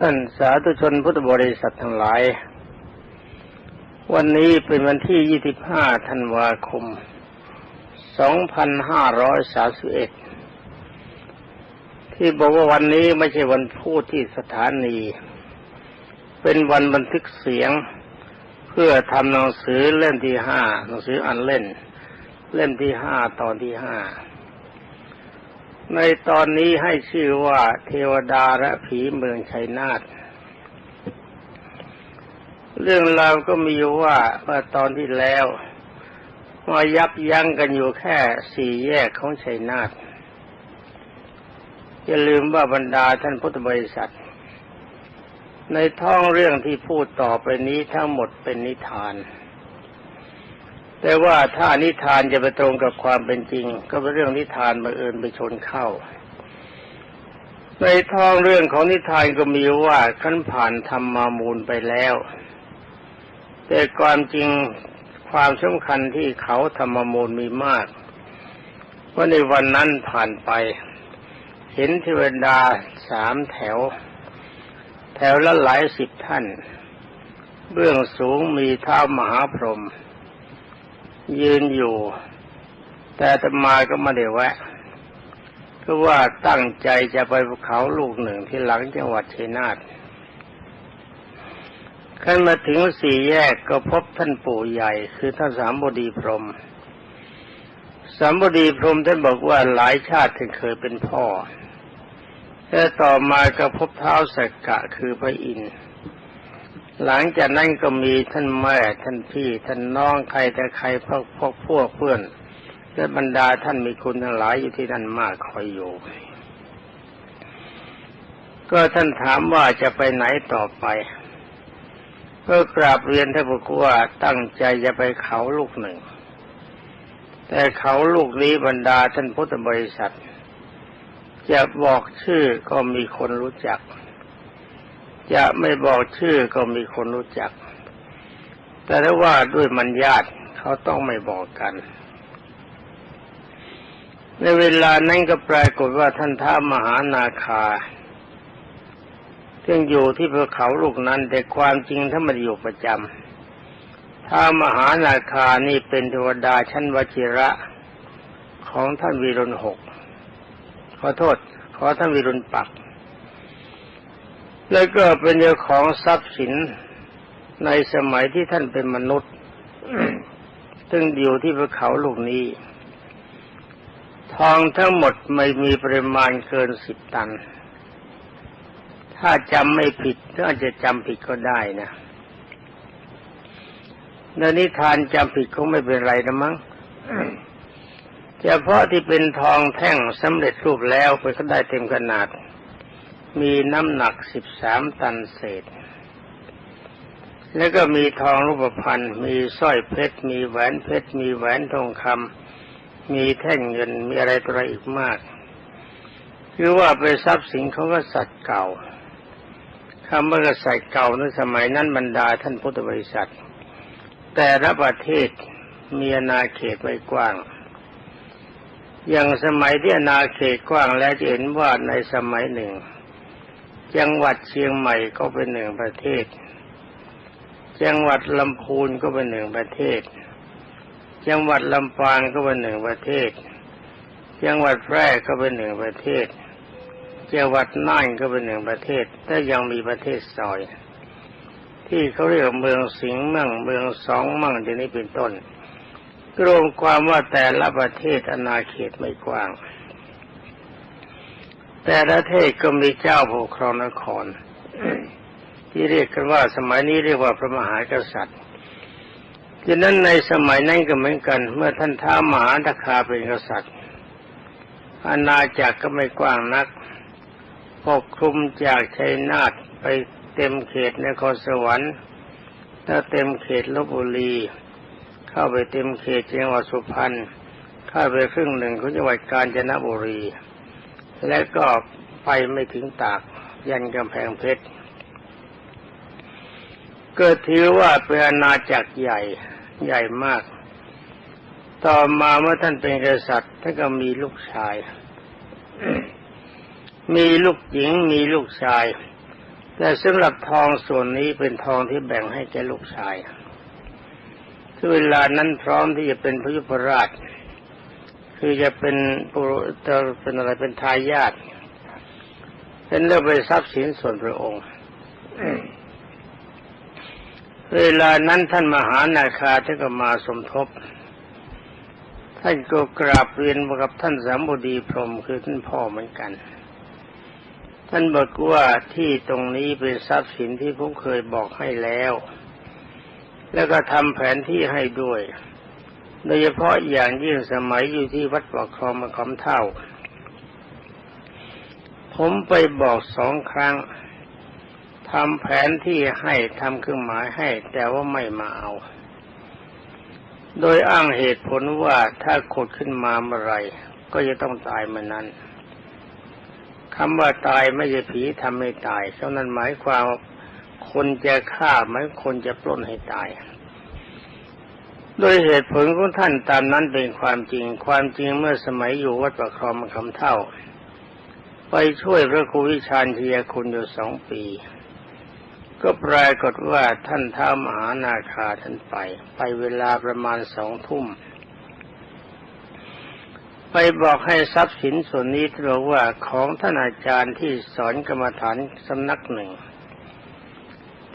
ท่านสาธุชนพุทธบริษัททั้งหลาย วันนี้เป็นวันที่ 25 ธันวาคม 2531 ที่บอกว่าวันนี้ไม่ใช่วันพูดที่สถานี เป็นวันบันทึกเสียง เพื่อทำหนังสือเล่มที่ห้าหนังสืออันเล่น เล่มที่ห้าตอนที่ห้า ในตอนนี้ให้ชื่อว่าเทวดาและผีเมืองชัยนาทเรื่องราวก็มีว่าเมื่อตอนที่แล้วมายับยั้งกันอยู่แค่สี่แยกของชัยนาทอย่าลืมว่าบรรดาท่านพุทธบริษัท ในท้องเรื่องที่พูดต่อไปนี้ทั้งหมดเป็นนิทาน แต่ว่าถ้านิทานจะไปตรงกับความเป็นจริง ก็เป็นเรื่องนิทานบังเอิญไปชนเข้า ในท้องเรื่องของนิทานก็มีว่าขั้นผ่านธรรมามูลไปแล้ว แต่ความจริงความสำคัญที่เขาธรรมมูลมีมากว่าในวันนั้นผ่านไป เห็นเทวดาสามแถว แถวละหลายสิบท่าน เบื้องสูงมีเท้ามหาพรหม ยืนอยู่ แต่ตมาก็ไม่ได้แวะก็ว่าตั้งใจจะไปภูเขาลูกหนึ่งที่หลังจังหวัดชัยนาทขั้นมาถึงสี่แยกก็พบท่านปู่ใหญ่ คือท่านสามบดีพรมสามบดีพรมท่านบอกว่าหลายชาติท่านเคยเป็นพ่อแต่ต่อมาก็พบเท้าสักกะคือพระอินทร์ หลังจากนั้นก็มีท่านแม่ท่านพี่ท่านน้องใครแต่ใครพวกพวกพวกเพื่อนและบรรดาท่านมีคุณทั้งหลายอยู่ที่นั่นมากคอยอยู่ ก็ท่านถามว่าจะไปไหนต่อไปก็กราบเรียนท่านบอกว่าตั้งใจจะไปเขาลูกหนึ่ง แต่เขาลูกนี้บรรดาท่านพุทธบริษัท จะบอกชื่อก็มีคนรู้จัก จะไม่บอกชื่อก็มีคนรู้จัก แต่ถ้าว่าด้วยมันญาติเขาต้องไม่บอกกัน ในเวลานั้นก็ปรากฏว่าท่านท้ามหานาคาซึ่งอยู่ที่ภูเขาลูกนั้น แต่ความจริงถ้ามันอยู่ประจำท้ามหานาคานี่เป็นเทวดาชั้นวชิระของท่านวีรุณหกขอโทษ ขอท่านวีรุณปัก แล้วก็เป็นเจ้าของทรัพย์สินในสมัยที่ท่านเป็นมนุษย์ ซึ่งอยู่ที่ภูเขาลูกนี้ ทองทั้งหมดไม่มีปริมาณเกินสิบตัน ถ้าจำไม่ผิดก็อาจจะจำผิดก็ได้นะในนิทานจำผิดคงไม่เป็นไรนะมั้งเฉพาะที่เป็นทองแท่งสำเร็จรูปแล้วไปก็ได้เต็มขนาด มีน้ำหนักสิบสามตันเศษ แล้วก็มีทองรูปพรรณมีสร้อยเพชร มีแหวนเพชร มีแหวนทองคำ มีแท่งเงิน มีอะไรตัวอะไรอีกมาก คือว่าไปทรัพย์สินของกษัตริย์เก่าคำว่ากษัตริย์เก่าในสมัยนั้นบรรดาท่านพุทธบริษัท แต่ละประเทศมีอาณาเขตไว้กว้าง อย่างสมัยที่อาณาเขตกว้างแล้วจะเห็นว่าในสมัยหนึ่ง จังหวัดเชียงใหม่ก็เป็นหนึ่งประเทศ จังหวัดลำพูนก็เป็นหนึ่งประเทศ จังหวัดลำปางก็เป็นหนึ่งประเทศ จังหวัดแพร่ก็เป็นหนึ่งประเทศ จังหวัดน่านก็เป็นหนึ่งประเทศแต่ยังมีประเทศซอย ที่เขาเรียกเมืองสิงห์มั่งเมืองสองมั่งอย่างนี้เป็นต้นรวมความว่าแต่ละประเทศอาณาเขตไม่กว้าง แต่ละเทศก็มีเจ้าปกครองนคร ที่เรียกกันว่าสมัยนี้เรียกว่าพระมหากษัตริย์ดังนั้นในสมัยนั้นก็เหมือนกัน เมื่อท่านท้ามหาตคาเป็นกษัตริย์อาณาจักรก็ไม่กว้างนักปกคลุมจากชัยนาทไปเต็มเขตนครสวรรค์ถ้าเต็มเขตลบบุรี เข้าไปเต็มเขตจังหวัดสุพรรณเข้าไปครึ่งหนึ่งของจังหวัดกาญจนบุรี และก็ไปไม่ถึงตากยันกำแพงเพชรก็ถือว่าเป็นอาณาจักรใหญ่ใหญ่มาก ต่อมาเมื่อท่านเป็นกษัตริย์ท่านก็มีลูกชาย มีลูกหญิงมีลูกชาย แต่สำหรับทองส่วนนี้เป็นทองที่แบ่งให้แก่ลูกชายคือเวลานั้นพร้อมที่จะเป็นพระยุพราช คือจะเป็นปุรจะเป็นอะไรเป็นทายาทเป็นเรื่องไปทรัพย์สินส่วนพระองค์ เวลานั้นท่านมหานาคาท่านก็มาสมทบ ท่านก็กราบเรียนกับท่านสามบดีพรมคือท่านพ่อเหมือนกัน ท่านบอกว่าที่ตรงนี้เป็นทรัพย์สินที่ผมเคยบอกให้แล้ว แล้วก็ทำแผนที่ให้ด้วย โดยเฉพาะอย่างยิ่งสมัยอยู่ที่วัดปากคลองมาคำเท่า ผมไปบอกสองครั้งทำแผนที่ให้ทำเครื่องหมายให้ แต่ว่าไม่มาเอา โดยอ้างเหตุผลว่าถ้าขุดขึ้นมาเมื่อไรก็จะต้องตายเมื่อนั้นคำว่าตายไม่ใช่ผีทำให้ตายเท่านั้นหมายความคนจะฆ่าไหมคนจะปล้นให้ตาย โดยเหตุผลของท่านตามนั้นเป็นความจริง ความจริงเมื่อสมัยอยู่วัดประครองคำเท่า ไปช่วยพระครูวิชาญเทียคุณอยู่สองปี ก็ปรากฏว่าท่านท้ามหานาคาท่านไป ไปเวลาประมาณสองทุ่ม ไปบอกให้ทรัพย์สินส่วนนี้เราว่าของท่านอาจารย์ที่สอนกรรมฐานสำนักหนึ่ง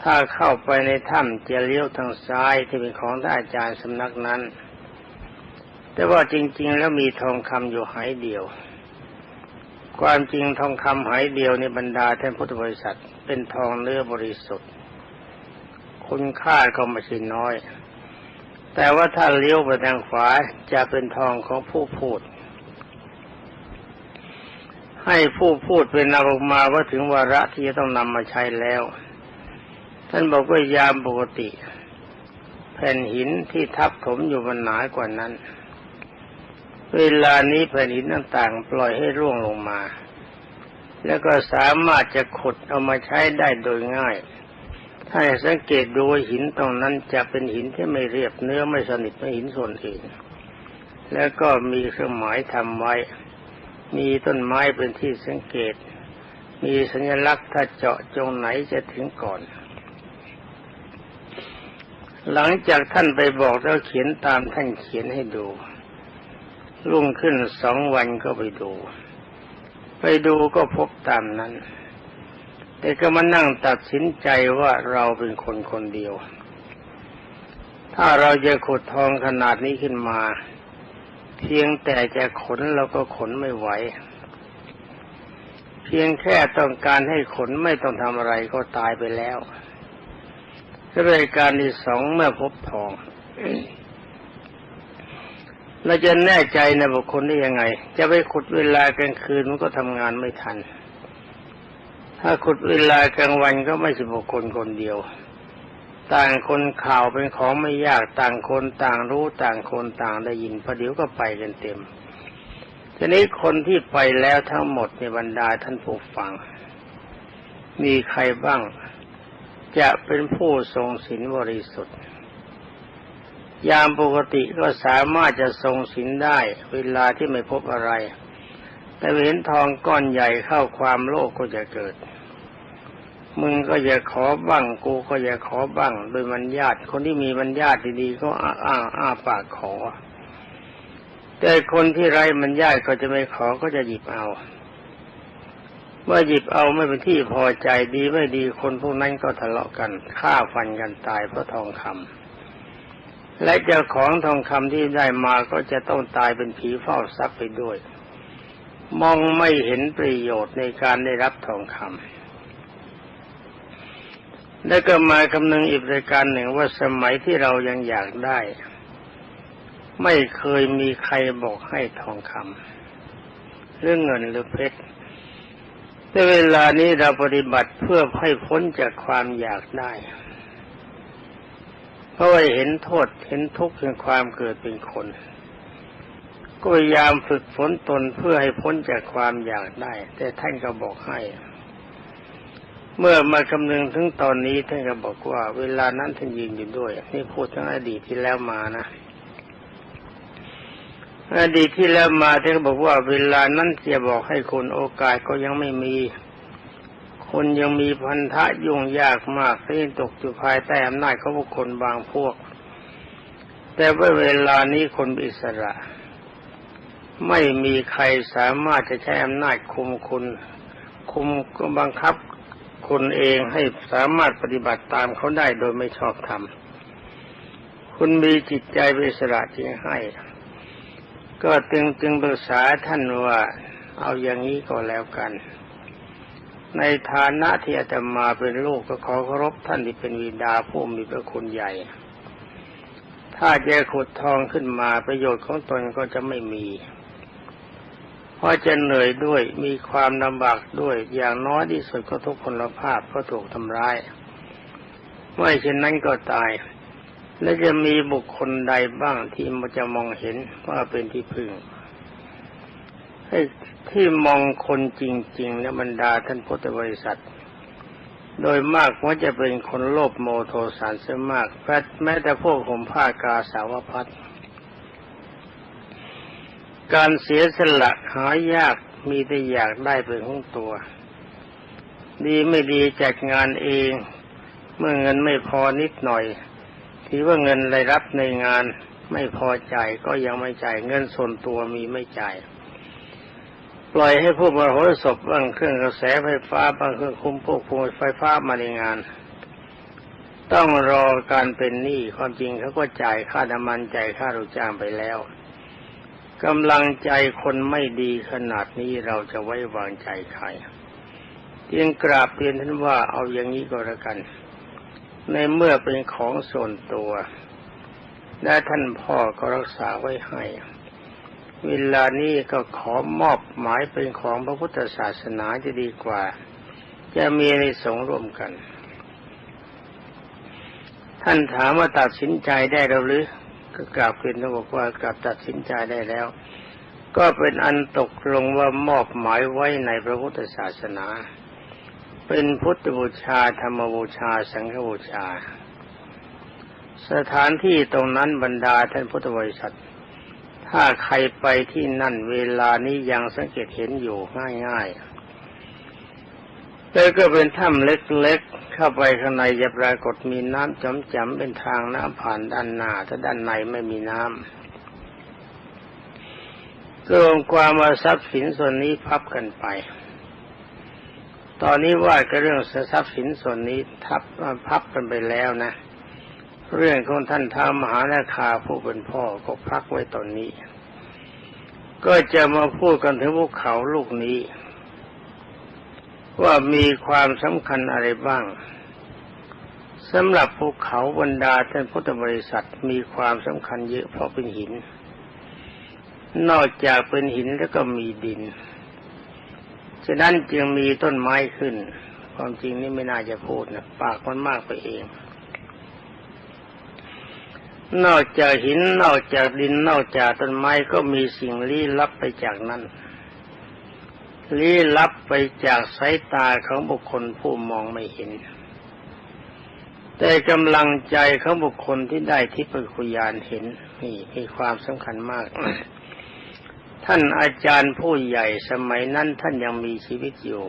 ถ้าเข้าไปในถ้ำจะเลี้ยวทางซ้ายที่เป็นของท่านอาจารย์สำนักนั้น แต่ว่าจริง ๆ แล้วมีทองคำอยู่หายเดียว ความจริงทองคำหายเดียวในบรรดาท่านพุทธบริษัท เป็นทองเนื้อบริสุทธิ์ คุณค่าก็ไม่ใช่น้อย แต่ว่าถ้าเลี้ยวไปทางขวาจะเป็นทองของผู้พูดให้ผู้พูดเป็นนำออกมาว่าถึงวาระที่จะต้องนำมาใช้แล้ว ท่านบอกว่ายามปกติ แผ่นหินที่ทับถมอยู่มันหนากว่านั้น เวลานี้แผ่นหินต่างๆ ปล่อยให้ร่วงลงมา แล้วก็สามารถจะขุดเอามาใช้ได้โดยง่าย ถ้าสังเกตดูหินตรงนั้นจะเป็นหินที่ไม่เรียบเนื้อไม่สนิทไม่หินส่วนอื่นแล้วก็มีเครื่องหมายทำไว้ มีต้นไม้เป็นที่สังเกต มีสัญลักษณ์ถ้าเจาะจงไหนจะถึงก่อน หลังจากท่านไปบอกแล้วเขียนตามท่านเขียนให้ดูรุ่งขึ้นสองวันก็ไปดู ไปดูก็พบตามนั้น แต่ก็มานั่งตัดสินใจว่าเราเป็นคนคนเดียว ถ้าเราจะขุดทองขนาดนี้ขึ้นมา เพียงแต่จะขนเราก็ขนไม่ไหว เพียงแค่ต้องการให้ขนไม่ต้องทำอะไรก็ตายไปแล้ว รายการที่สองเมื่อพบทอง เราจะแน่ใจในบุคคลได้ยังไง จะไปขุดเวลากลางคืนมันก็ทำงานไม่ทัน ถ้าขุดเวลากลางวันก็ไม่ใช่บุคคลคนเดียว ต่างคนข่าวเป็นของไม่ยากต่างคนต่างรู้ต่างคนต่างได้ยินพอเดี๋ยวก็ไปกันเต็มทีนี้คนที่ไปแล้วทั้งหมดในบรรดาท่านผู้ฟัง มีใครบ้าง จะเป็นผู้ทรงศีลบริสุทธิ์ ยามปกติก็สามารถจะทรงศีลได้เวลาที่ไม่พบอะไร แต่เห็นทองก้อนใหญ่เข้าความโลภกก็จะเกิด มึงก็อย่าขอบ้างกูก็อย่าขอบ้าง โดยมันญาติ คนที่มีมันญาติดีๆก็อ้าอ้าอ้าปากขอ แต่คนที่ไร้มันญาติก็จะไม่ขอก็จะหยิบเอา เมื่อหยิบเอาไม่เป็นที่พอใจดีไม่ดีคนพวกนั้นก็ทะเลาะกันฆ่าฟันกันตายเพราะทองคำและเจ้าของทองคำที่ได้มาก็จะต้องตายเป็นผีเฝ้าทรัพย์ไปด้วย มองไม่เห็นประโยชน์ในการได้รับทองคำและก็มาคำนึงอีกรายการหนึ่งว่าสมัยที่เรายังอยากได้ ไม่เคยมีใครบอกให้ทองคำเรื่องเงินหรือเพชร แต่เวลานี้เราปฏิบัติเพื่อให้พ้นจากความอยากได้ เพราะว่าเห็นโทษเห็นทุกข์เห็นความเกิดเป็นคน ก็พยายามฝึกฝนตนเพื่อให้พ้นจากความอยากได้ แต่ท่านก็บอกให้ เมื่อมาคำนึงถึงตอนนี้ท่านก็บอกว่า เวลานั้นท่านยืนอยู่ด้วย นี่พูดถึงอดีตที่แล้วมานะ อดีตที่แล้วมาท่านก็บอกว่าเวลานั้นจะบอกให้คนโอกาสก็ยังไม่มี คนยังมีพันธะยุ่งยากมากที่ตกอยู่ภายใต้อำนาจของบุคคลบางพวก แต่ว่าเวลานี้คนอิสระ ไม่มีใครสามารถจะใช้อำนาจคุมคุณคุมบังคับคุณเองให้สามารถปฏิบัติตามเขาได้โดยไม่ชอบธรรมคุณมีจิตใจเป็นอิสระจริงให้ ก็จึงจึงปรึกษาท่านว่า เอาอย่างนี้ก็แล้วกัน ในฐานะที่อาตมาเป็นลูกก็ขอเคารพท่านที่เป็นวิดาผู้มีพระคุณใหญ่ ถ้าจะขุดทองขึ้นมาประโยชน์ของตนก็จะไม่มีเพราะจะเหนื่อยด้วยมีความลำบากด้วยอย่างน้อยที่สุดก็ทุกคนลภาพก็ถูกทำร้ายไม่เช่นนั้นก็ตาย และจะมีบุคคลใดบ้างที่มันจะมองเห็นว่าเป็นที่พึ่งให้ที่มองคนจริงๆและบรรดาท่านพุทธบริษัท โดยมากว่าจะเป็นคนโลภโมโทสารเสียมากแม้แต่พวกผมผ้ากาสาวพัดการเสียสละหายากมีแต่อยากได้เป็นของตัว ดีไม่ดีจัดงานเอง เมื่อเงินไม่พอนิดหน่อย ถือว่าเงินรายรับในงานไม่พอใจก็ยังไม่จ่ายเงินส่วนตัวมีไม่จ่ายปล่อยให้ผู้บริโภคศพบ้างเครื่องกระแสไฟฟ้าบางเครื่องคุมพวกพวงไฟฟ้ามาในงาน ต้องรอการเป็นหนี้ความจริงเขาก็จ่ายค่าน้ำมันจ่ายค่าลูกจ้างไปแล้วกำลังใจคนไม่ดีขนาดนี้เราจะไว้วางใจใครเพียงกราบเรียนท่านว่าเอาอย่างนี้ก็แล้วกัน ในเมื่อเป็นของส่วนตัวและท่านพ่อก็รักษาไว้ให้ เวลานี้ก็ขอมอบหมายเป็นของพระพุทธศาสนาจะดีกว่า จะมีในสงร่วมกัน ท่านถามว่าตัดสินใจได้แล้วหรือ ก็กราบเรียนท่านบอกว่ากลับตัดสินใจได้แล้ว ก็เป็นอันตกลงว่ามอบหมายไว้ในพระพุทธศาสนา เป็นพุทธบูชาธรรมบูชา สังฆบูชา สถานที่ตรงนั้นบรรดาท่านพุทธบริษัท ถ้าใครไปที่นั่นเวลานี้ยังสังเกตเห็นอยู่ง่ายๆแล้วก็เป็นถ้ำเล็กๆ เข้าไปข้างในจะปรากฏมีน้ำจำๆเป็นทางน้ำผ่านด้านหน้าถ้าด้านในไม่มีน้ำก็รวมความว่าทรัพย์สินส่วนนี้พับกันไป ตอนนี้ว่าก็เรื่องทรัพย์สินส่วนนี้ทับพับกันไปแล้วนะ เรื่องของท่านท้ามหานาคาผู้เป็นพ่อก็พักไว้ตอนนี้ ก็จะมาพูดกันถึงภูเขาลูกนี้ ว่ามีความสำคัญอะไรบ้างสำหรับภูเขาบรรดาท่านพุทธบริษัทมีความสำคัญเยอะเพราะเป็นหิน นอกจากเป็นหินแล้วก็มีดิน ฉะนั้นจึงมีต้นไม้ขึ้น ความจริงนี่ไม่น่าจะพูดนะปากมันมากไปเอง นอกจากหินนอกจากดินนอกจากต้นไม้ก็มีสิ่งลี้ลับไปจากนั้นลี้ลับไปจากสายตาของบุคคลผู้มองไม่เห็น แต่กำลังใจของบุคคลที่ได้ทิพยคุยานเห็นนี่มีความสำคัญมาก ท่านอาจารย์ผู้ใหญ่สมัยนั้นท่านยังมีชีวิตอยู่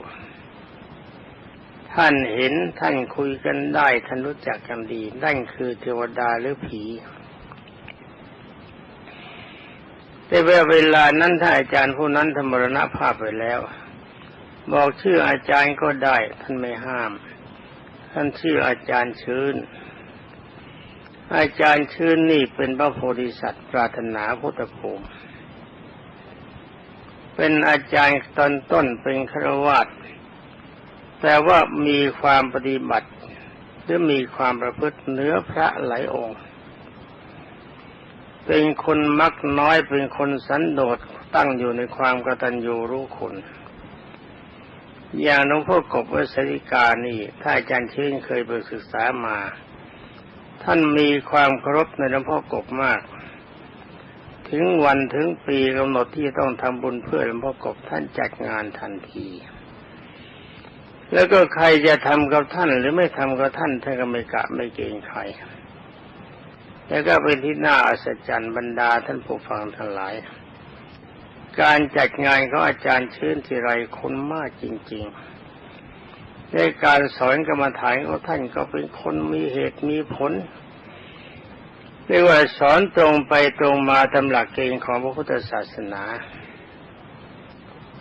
ท่านเห็นท่านคุยกันได้ ท่านรู้จักกันดีนั่นคือเทวดาหรือผี แต่เวลานั้นถ้านอาจารย์ผู้นั้นธรรมรณภาพไปแล้ว บอกชื่ออาจารย์ก็ได้ ท่านไม่ห้าม ท่านชื่ออาจารย์ชื้นอาจารย์ชื้นนี่เป็นพระโพธิสัตว์ปรารถนาพุทธภูมิ เป็นอาจารย์ตอนต้นเป็นครวาตแต่ว่ามีความปฏิบัติ หรือมีความประพฤติเหนือพระหลายองค์ เป็นคนมักน้อยเป็นคนสันโดษตั้งอยู่ในความกตัญญูรู้คุณอย่างหลวงพ่อกบวสริกานี่ ถ้าอาจารย์ชื่นเคยไปศึกษามา ท่านมีความเคารพในหลวงพ่อกบมาก ถึงวันถึงปีกำหนดที่ต้องทำบุญเพื่อหลวงพ่อกบท่านจัดงานทันที แล้วก็ใครจะทำกับท่านหรือไม่ทำกับท่านท่านก็ไม่กะไม่เกรงใครแล้วก็เป็นที่น่าอัศจรรย์บรรดาท่านผู้ฟังทั้งหลาย การจัดงานของอาจารย์ชื่นทีไรคนมากจริง ๆ ในการสอนกรรมฐานของท่านก็เป็นคนมีเหตุมีผล เรียกว่าสอนตรงไปตรงมาตามหลักเกณฑ์ของพระพุทธศาสนา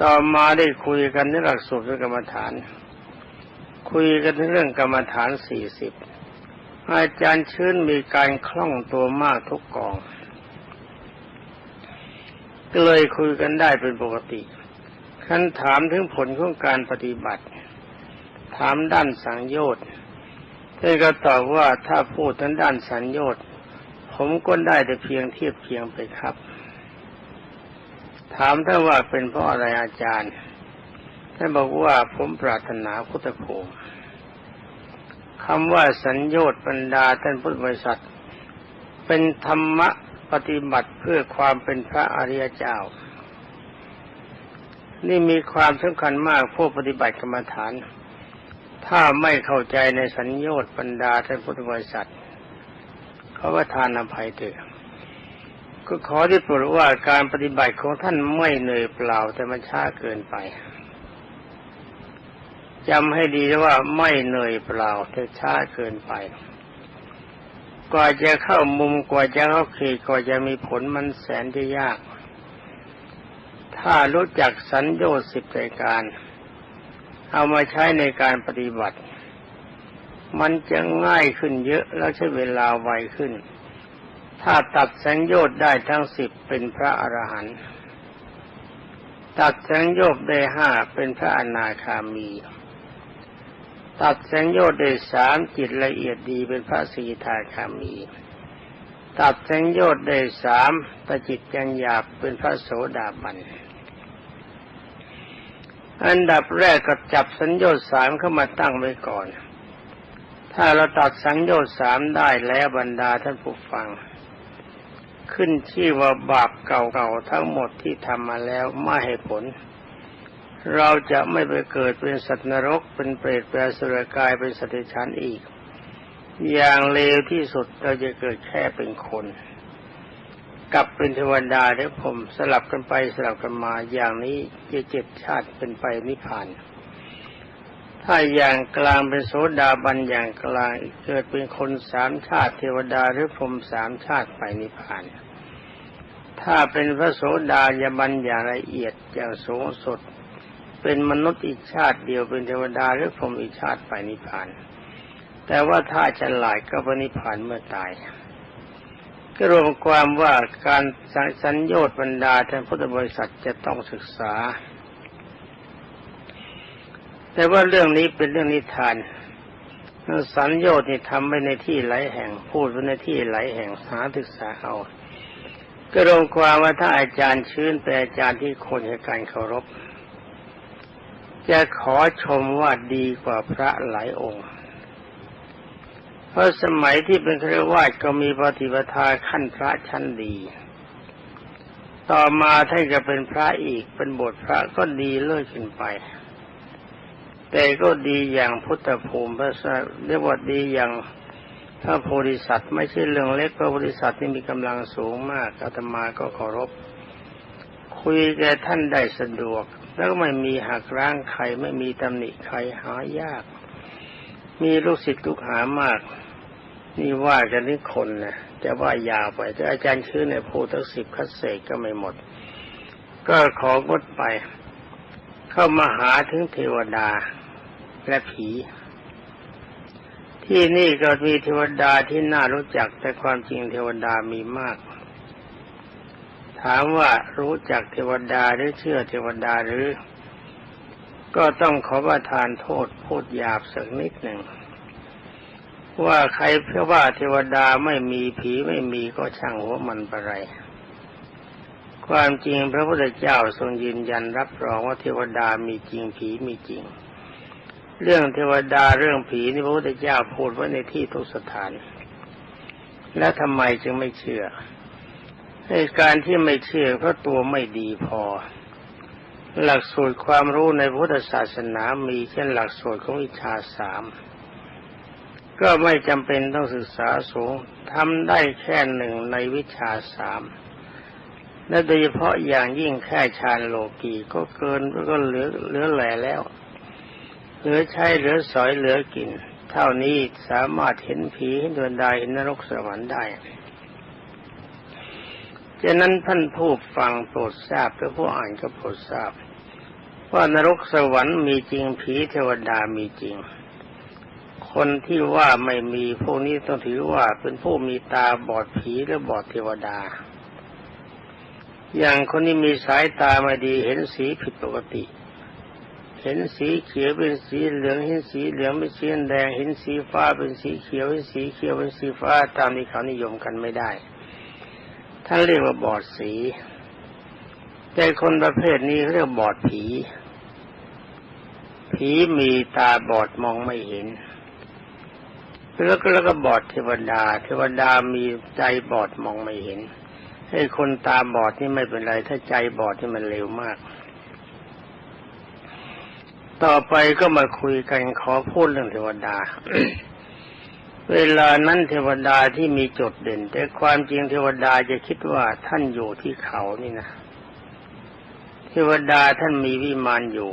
ต่อมาได้คุยกันในหลักสูตรกรรมฐาน คุยกันเรื่องกรรมฐานสี่สิบอาจารย์ชื้นมีการคล่องตัวมากทุกกอง ก็เลยคุยกันได้เป็นปกติท่านถามถึงผลของการปฏิบัติ ถามด้านสังโยชน์ท่านก็ตอบว่าถ้าพูดทั้งด้านสังโยชน์ ผมก็ได้แต่เพียงเทียบเพียงไปครับ ถามท่านว่าเป็นเพราะอะไรอาจารย์ท่านบอกว่าผมปรารถนาพุทธภูมิคำว่าสัญญชน์บรรดาท่านพุทธบริษัท เป็นธรรมะปฏิบัติเพื่อความเป็นพระอริยเจ้า นี่มีความสำคัญมากผู้ปฏิบัติกรรมฐาน ถ้าไม่เข้าใจในสัญญชน์บรรดาท่านพุทธบริษัท เขาว่าทานอภัยเถอะก็ขอที่โปรดว่าการปฏิบัติของท่านไม่เหนื่อยเปล่าแต่มันช้าเกินไปจำให้ดีว่าไม่เหนื่อยเปล่าแต่ช้าเกินไป กว่าจะเข้ามุมกว่าจะเข้าเขตกว่าจะมีผลมันแสนจะยาก ถ้ารู้จักสัญญาสิบรายการ เอามาใช้ในการปฏิบัติ มันจะง่ายขึ้นเยอะแล้วใช้เวลาไวขึ้น ถ้าตัดสัญญาได้ทั้งสิบเป็นพระอรหันต์ตัดสัญญาได้ห้าเป็นพระอนาคามี ตัดสังโยชน์ได้สามจิตละเอียดดีเป็นพระสีทาคามี ตัดสังโยชน์ได้สามตจิตยังหยาบเป็นพระโสดาบันอันดับแรกก็จับสัญญาสามเข้ามาตั้งไว้ก่อน ถ้าเราตัดสังโยชน์สามได้แล้วบรรดาท่านผู้ฟัง ขึ้นชื่อว่าบาปเก่าๆทั้งหมดที่ทำมาแล้วไม่ให้ผล เราจะไม่ไปเกิดเป็นสัตว์นรกเป็นเปรตแปลสุรกายเป็นสัตว์ชั้นอีก อย่างเลวที่สุดเราจะเกิดแค่เป็นคนกลับเป็นเทวดาได้ผมสลับกันไปสลับกันมาอย่างนี้จะเจ็ดชาติเป็นไปนิพพาน ถ้าอย่างกลางเป็นโสดาบันอย่างกลางเกิดเป็นคนสามชาติเทวดาหรือพรมสามชาติไปนิพพาน ถ้าเป็นพระโสดาบันอย่างละเอียดอย่างสูงสุด เป็นมนุษย์อีกชาติเดียวเป็นเทวดาหรือพรหมอีกชาติไปนิพพาน แต่ว่าถ้าฉลาดก็ไปนิพพานเมื่อตายก็รวมความว่าการสัญญาบรรดาท่านพุทธบริษัทจะต้องศึกษา แต่ว่าเรื่องนี้เป็นเรื่องนิทานสัญญานี่ทำไว้ในที่หลายแห่ง พูดไว้ในที่หลายแห่งหาศึกษาเอา ก็รวมความว่าถ้าอาจารย์ชื้นเป็นอาจารย์ที่คนให้การเคารพ จะขอชมว่าดีกว่าพระหลายองค์เพราะสมัยที่เป็นครวาสก็มีปฏิปทาขั้นพระชั้นดี ต่อมาท่านก็เป็นพระอีกเป็นบทพระก็ดีเลิศขึ้นไป แต่ก็ดีอย่างพุทธภูมิพระเรียกว่าดีอย่างพระโพธิสัตว์ไม่ใช่เรื่องเล็กพระโพธิสัตว์ที่มีกำลังสูงมากอาตมาก็เคารพ คุยแกท่านได้สะดวก แล้วไม่มีหักร้างใครไม่มีตำหนิใครหายาก มีลูกศิษย์ลูกหามาก นี่ว่ากันนี่คนนะจะว่ายาวไปแต่อาจารย์ชื่อในพูดทั้งสิบคัสเศษก็ไม่หมด ก็ของดไป เข้ามาหาถึงเทวดา และผี ที่นี่ก็มีเทวดาที่น่ารู้จักแต่ความจริงเทวดามีมาก ถามว่ารู้จักเทวดาหรือเชื่อเทวดาหรือ ก็ต้องขอประทานโทษพูดหยาบสักนิดหนึ่งว่าใครเพื่อว่าเทวดาไม่มีผีไม่มีก็ช่างหัวมันไปไรความจริงพระพุทธเจ้าทรงยืนยันรับรองว่าเทวดามีจริงผีมีจริง เรื่องเทวดาเรื่องผีนี่พระพุทธเจ้าพูดไว้ในที่ทุกสถาน และทำไมจึงไม่เชื่อในการที่ไม่เชื่อเพราะตัวไม่ดีพอ หลักสูตรความรู้ในพุทธศาสนามีเช่นหลักสูตรของวิชาสามก็ไม่จำเป็นต้องศึกษาสูงทำได้แค่หนึ่งในวิชาสามและโดยเฉพาะอย่างยิ่งแค่ฌานโลกีก็เกินก็เหลือเหลือแหล่แล้ว เหลือใช้เหลือสอยเหลือกิน เท่านี้สามารถเห็นผีเห็นดวงดาวเห็นนรกสวรรค์ได้ฉะนั้นท่านผู้ฟังโปรดทราบและผู้อ่านก็โปรดทราบ ว่านรกสวรรค์มีจริงผีเทวดามีจริง คนที่ว่าไม่มีพวกนี้ต้องถือว่าเป็นผู้มีตาบอดผีหรือบอดเทวดา อย่างคนที่มีสายตาไม่ดีเห็นสีผิดปกติ เห็นสีเขียวเป็นสีเหลือง เห็นสีเหลืองเป็นสีแดง เห็นสีฟ้าเป็นสีเขียว เห็นสีเขียวเป็นสีฟ้า ตามที่เขานิยมกันไม่ได้ ท่านเรียกว่าบอดสี แต่คนประเภทนี้เรียกบอดผี ผีมีตาบอดมองไม่เห็นแล้วก็แล้วก็บอดเทวดา เทวดามีใจบอดมองไม่เห็น ให้คนตาบอดนี่ไม่เป็นไร ถ้าใจบอดนี่มันเร็วมาก ต่อไปก็มาคุยกันขอพูดเรื่องเทวดา เวลานั้นเทวดาที่มีจุดเด่น แต่ความจริงเทวดาจะคิดว่าท่านอยู่ที่เขานี่นะ เทวดาท่านมีวิมานอยู่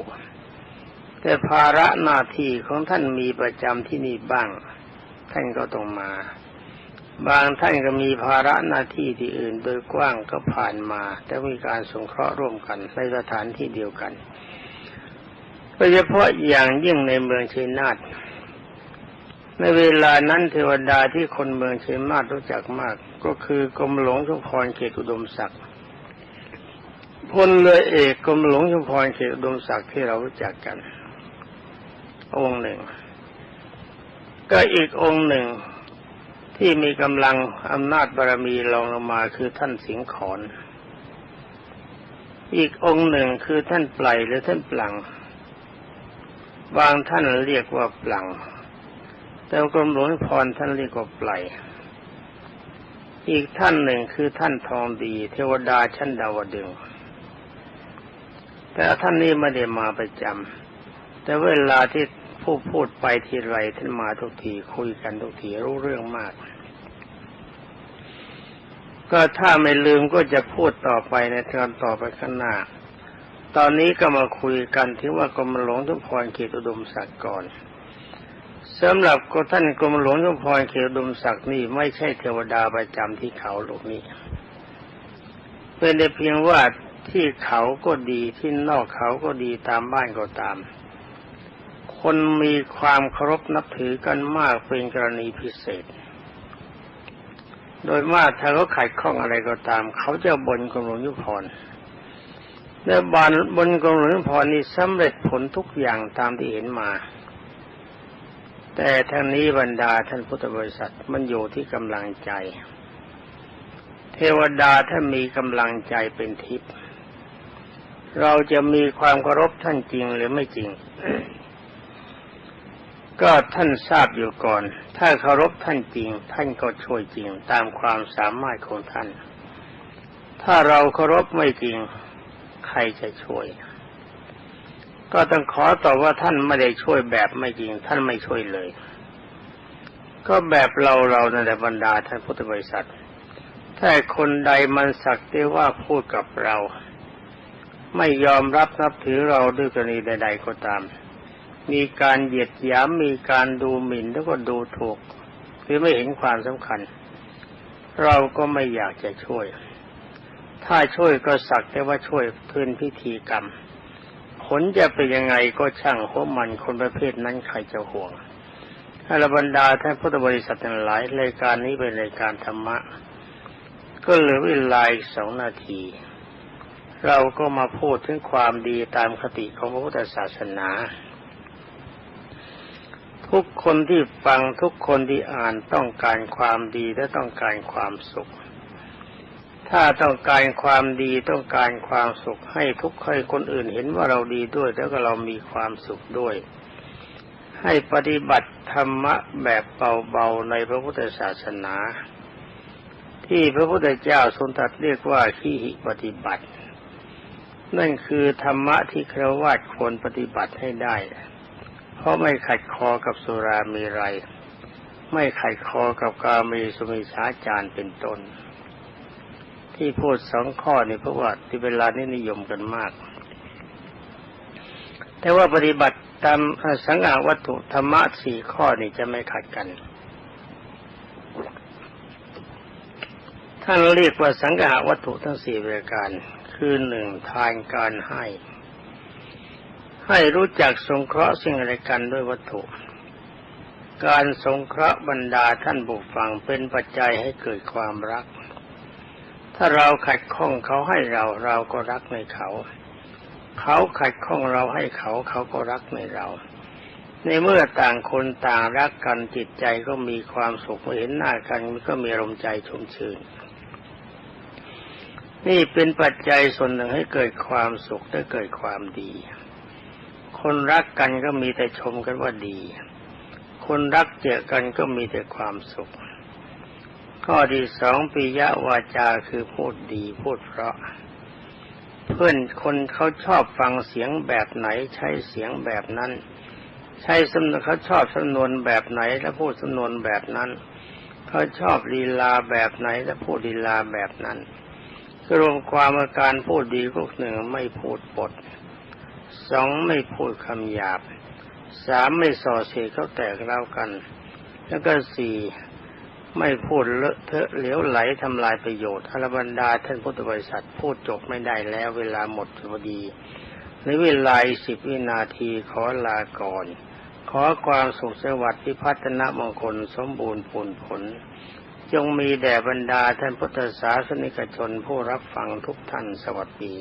แต่ภาระหน้าที่ของท่านมีประจำที่นี่บ้าง ท่านก็ต้องมา บางท่านก็มีภาระหน้าที่ที่อื่นโดยกว้างก็ผ่านมา แต่มีการสงเคราะห์ร่วมกันในสถานที่เดียวกัน โดยเฉพาะอย่างยิ่งในเมืองชนาทในเวลานั้นเทวดาที่คนเมืองเชียงมารู้จักมาก ก็คือกรมหลวงชุมพรเขตอุดมศักดิ์พลเรือเอกกรมหลวงชุมพรเขตอุดมศักดิ์ที่เรารู้จักกัน องค์หนึ่ง ก็อีกองค์หนึ่งที่มีกำลังอำนาจบารมีรองลงมาคือท่านสิงขอนอีกองค์หนึ่งคือท่านไพลหรือท่านปลัง บางท่านเรียกว่าปลัง แต่กรมหลวงพรท่านเรียกว่าปลอีกท่านหนึ่งคือท่านทองดี เทวดาชั้นดาวดึง แต่ท่านนี้ไม่ได้มาประจำแต่เวลาที่ผู้พูดไปทีไรท่านมาทุกทีคุยกันทุกทีรู้เรื่องมาก ก็ถ้าไม่ลืมก็จะพูดต่อไปในตอนต่อไปข้างหน้า ตอนนี้ก็มาคุยกันที่ว่ากรมหลวงทุกพรเขตอุดมศักดิ์ก่อนสำหรับก็ท่านกรมหลวงชุมพรเขตดุมศักดิ์นี่ไม่ใช่เทวดาประจำที่เขาลูกนี้ เป็นแต่เพียงว่าที่เขาก็ดีที่นอกเขาก็ดีตามบ้านก็ตาม คนมีความเคารพนับถือกันมากเป็นกรณีพิเศษ โดยมากถ้าเขาขัดข้องอะไรก็ตาม เขาจะบนกรมหลวงยุพร และบานบนกรมหลวงยุพรนี่สำเร็จผลทุกอย่างตามที่เห็นมา แต่ทั้งนี้บรรดาท่านพุทธบริษัทมันอยู่ที่กำลังใจ เทวดาถ้ามีกำลังใจเป็นทิพย์เราจะมีความเคารพท่านจริงหรือไม่จริง ก็ท่านทราบอยู่ก่อน ถ้าเคารพท่านจริง ท่านก็ช่วยจริงตามความสามารถของท่าน ถ้าเราเคารพไม่จริง รจะช่วย ก็ต้องขอตอบว่าท่านไม่ได้ช่วยแบบไม่จริง ท่านไม่ช่วยเลย ก็แบบเราเราในบรรดาท่านพุทธบริษัท ถ้าคนใดมันสักแต่ว่าพูดกับเรา ไม่ยอมรับนับถือเราด้วยกรณีใด ๆ ก็ตาม มีการเหยียดหยามมีการดูหมิ่นแล้วก็ดูถูก หรือไม่เห็นความสำคัญ เราก็ไม่อยากจะช่วย ถ้าช่วยก็สักแต่ว่าช่วยพื้นพิธีกรรม ผลจะเป็นยังไงก็ช่างหัวมันคนประเภทนั้นใครจะห่วงอรบรรดาท่านพุทธบริษัททั้งหลายรายการนี้เป็นรายการธรรมะ ก็เหลือเวลาอีกสองนาที เราก็มาพูดถึงความดีตามคติของพระพุทธศาสนา ทุกคนที่ฟังทุกคนที่อ่านต้องการความดีและต้องการความสุข ถ้าต้องการความดีต้องการความสุขให้ทุกใครคนอื่นเห็นว่าเราดีด้วย แล้วก็เรามีความสุขด้วย ให้ปฏิบัติธรรมะแบบเบาๆในพระพุทธศาสนา ที่พระพุทธเจ้าทรงตรัสเรียกว่าขีหิปฏิบัติ นั่นคือธรรมะที่ครวาดควรปฏิบัติให้ได้ เพราะไม่ขัดคอกับสุรามีไร ไม่ขัดคอกับกามีสุมิชาจารเป็นต้น ที่พูดสองข้อนี่เพราะว่าที่เวลานี้นิยมกันมาก แต่ว่าปฏิบัติตามสังหาวัตถุธรรมะสี่ข้อนี่จะไม่ขัดกัน ท่านเรียกว่าสังหาวัตถุทั้งสี่ประการ คือหนึ่งทานการให้ ให้รู้จักสงเคราะห์สิ่งอะไรกันด้วยวัตถุ การสงเคราะห์บรรดาท่านบุฟังเป็นปัจจัยให้เกิดความรัก ถ้าเราขัดข้องเขาให้เราเราก็รักในเขา เขาขัดข้องเราให้เขาเขาก็รักในเรา ในเมื่อต่างคนต่างรักกันจิตใจก็มีความสุขเห็นหน้ากันมันก็มีอารมใจชุ่มชื่นนี่เป็นปัจจัยส่วนหนึ่งให้เกิดความสุขและเกิดความดี คนรักกันก็มีแต่ชมกันว่าดี คนรักเจอกันก็มีแต่ความสุข ข้อที่สองปิยวาจาคือพูดดีพูดเพราะ เพื่อนคนเขาชอบฟังเสียงแบบไหนใช้เสียงแบบนั้น ใช้สำนวนเขาชอบสำนวนแบบไหนแล้วพูดสำนวนแบบนั้น เขาชอบลีลาแบบไหนแล้วพูดลีลาแบบนั้นรวมความว่าการพูดดีพวกหนึ่งไม่พูดปดสองไม่พูดคำหยาบสามไม่ส่อเสียเขาแตกเล่ากัน แล้วก็สี่ ไม่พูดเลอะเทอะเหลวไหลทำลายประโยชน์อรบรรดาท่านพุทธบริษัทพูดจบไม่ได้แล้วเวลาหมดพอดีในเวลาสิบวินาทีขอลาก่อน ขอความสุขสวัสดิ์พิพัฒนมงคลสมบูรณ์ผลผล จงมีแด่บรรดาท่านพุทธศาสนิกชนผู้รับฟังทุกท่านสวัสดี